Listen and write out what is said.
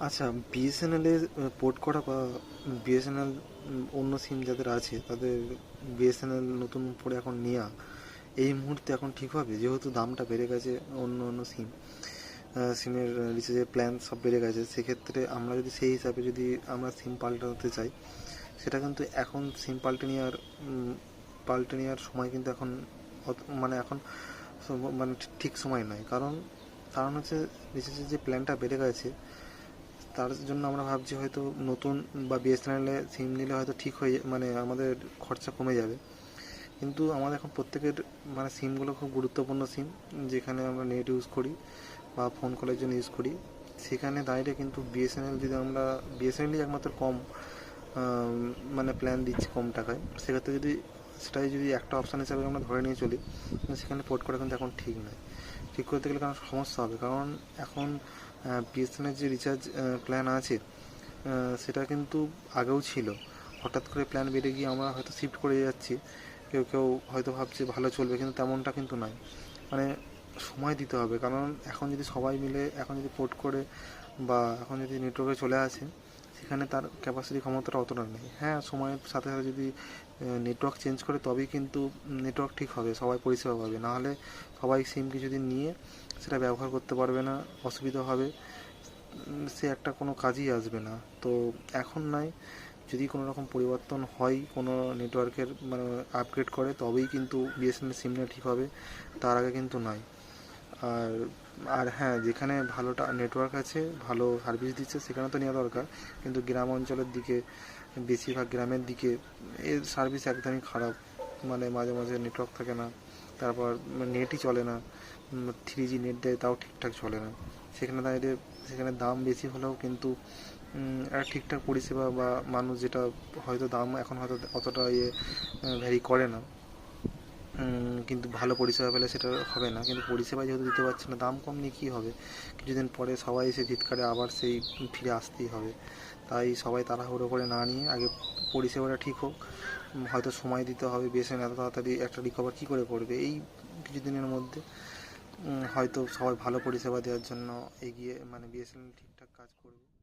আচ্ছা BSNL port করা বা বিএসএনএল অন্য সিম যাদের আছে, তাদের বিএসএনএল নতুন করে এখন নেওয়া এই মুহূর্তে এখন ঠিক হবে? যেহেতু দামটা বেড়ে গেছে, অন্য অন্য সিম সিমের রিচার্জের প্ল্যান সব বেড়ে গেছে, সেক্ষেত্রে আমরা যদি সেই হিসাবে যদি আমরা সিম পাল্টাতে চাই, সেটা কিন্তু এখন সিম পাল্টে নেওয়ার পাল্টে নেওয়ার সময় কিন্তু এখন মানে এখন মানে ঠিক সময় নয়। কারণ কারণ হচ্ছে রিচার্জের যে প্ল্যানটা বেড়ে গেছে তার জন্য আমরা ভাবছি হয়তো নতুন বা বিএসএনএলে সিম নিলে হয়তো ঠিক হয়ে মানে আমাদের খরচা কমে যাবে। কিন্তু আমাদের এখন প্রত্যেকের মানে সিমগুলো খুব গুরুত্বপূর্ণ সিম যেখানে আমরা নেট ইউজ করি বা ফোন কলের জন্য ইউজ করি। সেখানে দাঁড়িয়ে কিন্তু বিএসএনএল যদি আমরা বিএসএনএলই একমাত্র কম মানে প্ল্যান দিচ্ছি কম টাকায়, সেক্ষেত্রে যদি সেটাই যদি একটা অপশান হিসাবে আমরা ধরে নিয়ে চলি, সেখানে পোর্ট করা কিন্তু এখন ঠিক নয় ঠিক করতে গেলে কারণ সমস্যা হবে, কারণ এখন বিএসএনএল যে রিচার্জ প্ল্যান আছে সেটা কিন্তু আগেও ছিল। হঠাৎ করে প্ল্যান বেড়ে গিয়ে আমরা হয়তো শিফট করে যাচ্ছি। কেউ কেউ হয়তো ভাবছে ভালো চলবে, কিন্তু তেমনটা কিন্তু নয়। মানে সময় দিতে হবে, কারণ এখন যদি সবাই মিলে, এখন যদি পোর্ট করে বা এখন যদি নেটওয়ার্কে চলে আসে, সেখানে তার ক্যাপাসিটি ক্ষমতাটা অতটা নেই। হ্যাঁ সময়ের সাথে সাথে যদি নেটওয়ার্ক চেঞ্জ করে, তবেই কিন্তু নেটওয়ার্ক ঠিক হবে, সবাই পরিষেবা পাবে। নাহলে সবাই সিম কিছুদিন নিয়ে সেটা ব্যবহার করতে পারবে না, অসুবিধা হবে। সে একটা কোনো কাজই আসবে না। তো এখন নয়, যদি কোনো রকম পরিবর্তন হয়, কোনো নেটওয়ার্কের মানে আপগ্রেড করে, তবেই কিন্তু বিএসএনএল সিমটা ঠিক হবে, তার আগে কিন্তু নয়। আর আর হ্যাঁ যেখানে ভালোটা নেটওয়ার্ক আছে, ভালো সার্ভিস দিচ্ছে, সেখানে তো নেওয়া দরকার। কিন্তু গ্রাম অঞ্চলের দিকে, বেশিরভাগ গ্রামের দিকে এর সার্ভিস একদমই খারাপ। মানে মাঝে মাঝে নেটওয়ার্ক থাকে না। তারপর নেটই চলে না। থ্রি জি নেট দেয়, তাও ঠিকঠাক চলে না। সেখানে দাঁড়িয়ে সেখানে দাম বেশি হলেও কিন্তু একটা ঠিকঠাক পরিষেবা বা মানুষ যেটা হয়তো দাম এখন হয়তো অতটা ইয়ে ভ্যারি করে না। কিন্তু ভালো পরিষেবা পেলে সেটা হবে না। কিন্তু পরিষেবা যেহেতু দিতে পারছে না, দাম কম নিয়ে কী হবে? কিছুদিন পরে সবাই এসে চিৎকারে আবার সেই ফিরে আসতেই হবে। তাই সবাই তাড়াহুড়ো করে না নিয়ে আগে পরিষেবাটা ঠিক হোক। হয়তো সময় দিতে হবে বেসে এত তাড়াতাড়ি একটা রিকভার কী করে করবে? এই কিছুদিনের মধ্যে হয়তো সবাই ভালো পরিষেবা দেওয়ার জন্য এগিয়ে মানে বিএসএনএল ঠিকঠাক কাজ করবে।